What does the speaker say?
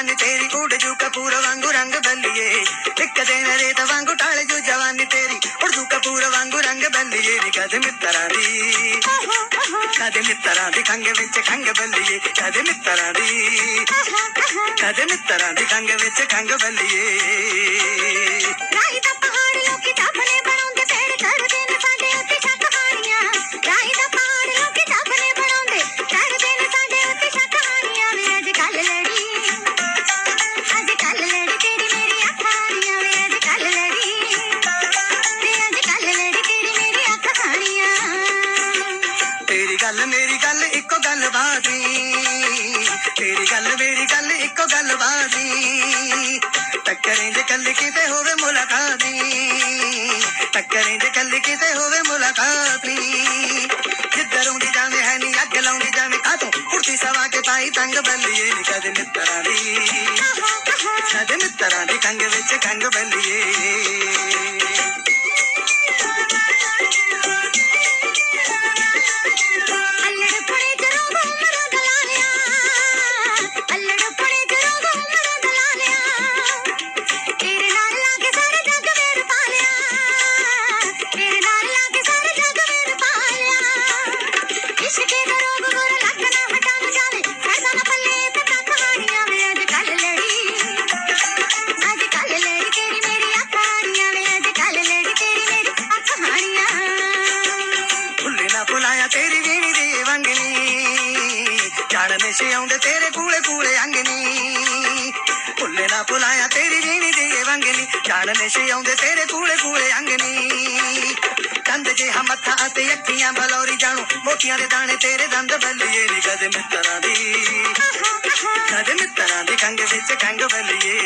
ਜਵਾਨੀ ਤੇਰੀ ਉੜ ਜੂ ਕਪੂਰ ਵਾਂਗੂ ਰੰਗ ਬੱਲੀਏ ਇੱਕ ਦਿਨ ਰੇਤ ਵਾਂਗੂ ਟਾਲ ਜੂ ਜਵਾਨੀ ਤੇਰੀ। ਉੜ ਜੂ ਕਪੂਰ ਵਾਂਗੂ ਰੰਗ ਬੱਲੀਏ ਨੀ ਕਦੇ ਮਿੱਤਰਾਂ ਦੀ, ਕਦੇ ਮਿੱਤਰਾਂ ਦੀ ਖੰਗ ਵਿੱਚ ਖੰਗ ਬੱਲੀਏ ਕਦੇ ਮਿੱਤਰਾਂ ਦੀ, ਕਦੇ ਮਿੱਤਰਾਂ ਦੀ ਖੰਗ ਵਿੱਚ ਖੰਗ ਬੱਲੀਏ ਰਾਈ ਦਾ ਮੇਰੀ ਗੱਲ ਇੱਕੋ ਗੱਲ ਬਾਦੀ ਤੇਰੀ ਗੱਲ ਮੇਰੀ ਗੱਲ ਇੱਕੋ ਗੱਲ ਬਾਦੀ ਟੱਕਰੇ ਜੇ ਕੱਲ ਕਿਤੇ ਹੋਵੇ ਮੁਲਾਕਾਤ। ਨੀ ਟੱਕਰੇ ਜੇ ਕੱਲ ਕਿਤੇ ਹੋਵੇ ਮੁਲਾਕਾਤ। ਨੀ ਜਿੱਧਰੋਂ ਦੀ ਜਾਵੇਂ ਹੈ ਨੀ ਅੱਗ ਲਾਉਂਦੀ ਜਾਵੇਂ ਕਾਤੋਂ ਕੁੜਤੀ ਸਵਾ ਕੇ ਪਾਈ ਤੰਗ ਬੱਲੀਏ ਨੀ ਕਦੇ ਮਿੱਤਰਾਂ ਦੀ। ਕਦੇ ਮਿੱਤਰਾਂ ਦੀ ਕੰਗ ਵਿੱਚ ਕੰਗ ਬੱਲੀਏ। ਜਾਣ ਆਉਂਦੇ ਤੇਰੇ ਕੂਲੇ ਕੂਲੇ ਅੰਗਨੀ ਭੁੱਲੇ ਨਾ ਭੁਲਾਇਆ ਤੇਰੀ ਵੀਣੀ ਦੀ ਵੰਗਨੀ ਜਾਣ ਨਸ਼ੇ ਆਉਂਦੇ ਤੇਰੇ ਕੂਲੇ ਕੂਲੇ ਅੰਗਨੀ ਕੰਦ ਜੇ ਮੱਥਾ ਅਤੇ ਅੱਖੀਆਂ ਬਲੌਰੀ ਜਾਣੋ। ਮੋਤੀਆਂ ਦੇ ਦਾਣੇ ਤੇਰੇ ਦੰਦ ਬੱਲੀਏ ਨੀ, ਕਦੇ ਮਿੱਤਰਾਂ ਦੀ। ਕਦੇ ਮਿੱਤਰਾਂ ਦੀ ਕੰਗ ਵਿੱਚ ਕੰਗ ਬੱਲੀਏ।